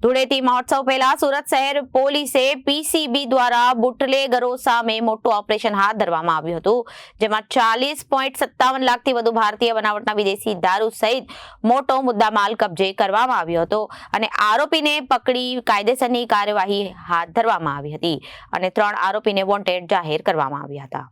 ધૂળેટી મહોત્સવ પહેલા સુરત શહેર પોલીસે પીસીબી દ્વારા બુટલેગરો સામે મોટું ઓપરેશન હાથ ધરવામાં આવ્યું હતું, જેમાં ચાલીસ પોઈન્ટ સત્તાવન લાખથી વધુ ભારતીય બનાવટના વિદેશી દારૂ સહિત મોટો મુદ્દામાલ કબજે કરવામાં આવ્યો હતો અને આરોપીને પકડી કાયદેસરની કાર્યવાહી હાથ ધરવામાં આવી હતી અને ત્રણ આરોપીને વોન્ટેડ જાહેર કરવામાં આવ્યા હતા.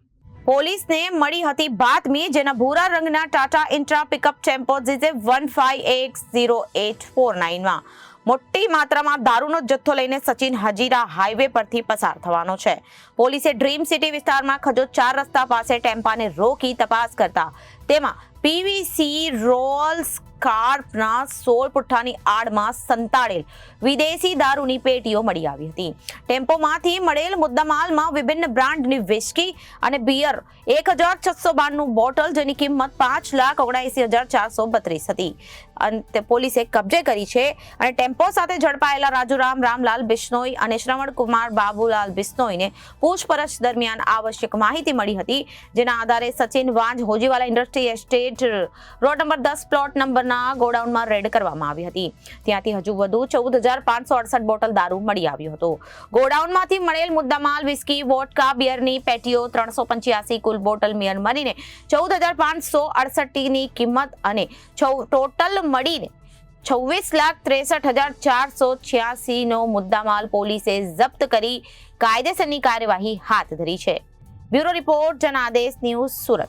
પોલીસને મળી હતી બાતમી જેના ભૂરા રંગના Tata intra pickup tempo GJ one five X zero eight four નાઇનમાં મોટી માત્રામાં દારૂનો જથ્થો લઈને સચિન હજીરા હાઈવે પરથી પસાર થવાનો છે. પોલીસે ડ્રીમ સિટી વિસ્તારમાં ખજો ચાર રસ્તા પાસે ટેમ્પાને રોકી તપાસ કરતા તેમાં પીવીસી રોલ્સ કાર્પના સોળ પુઠ્ઠાની આડમાં સંતાડેલ વિદેશી દારૂની પેટીઓ મળી આવી હતી. ટેમ્પોમાંથી મળેલ મુદ્દામાલમાં વિભિન્ન બ્રાન્ડની વિસ્કી અને બિયર એક હજાર છસો બારનું બોટલ જેની કિંમત પાંચ લાખ ઓગણસી હજાર ચારસો બત્રીસ હતી. અને પોલીસે કબજે કરી છે અને ટેમ્પો સાથે ઝડપાયેલા રાજુરામ, રામલાલ બિશ્નોઈ અને શ્રવણ કુમાર બાબુલાલ બિશ્નોઈને પૂછપરછ દરમિયાન આવશ્યક માહિતી મળી હતી, જેના આધારે Sachin Vanz Hojiwala industry estate, road number દસ, પ્લોટ નંબરના ગોડાઉનમાં રેડ કરવામાં આવી હતી. ત્યાંથી હજુ વધુ ચૌદ હજાર પાંચસો અડસઠ બોટલ દારૂ મળી આવ્યો હતો. ગોડાઉનમાંથી મળેલ મુદ્દામાલ, વિસ્કી વોટકા બિયરની પેટીઓ, ત્રણસો પંચ્યાસી કુલ બોટલ મિયર મળીને ચૌદ હજાર પાંચસો અડસઠની કિંમત અને ટોટલ મળીને છવ્વીસ લાખ ત્રેસઠ હજાર ચારસો છ્યાસી નો મુદ્દામાલ પોલીસે જપ્ત કરી કાયદેસરની કાર્યવાહી હાથ ધરી છે. Bureau report, Janadesh news Surat.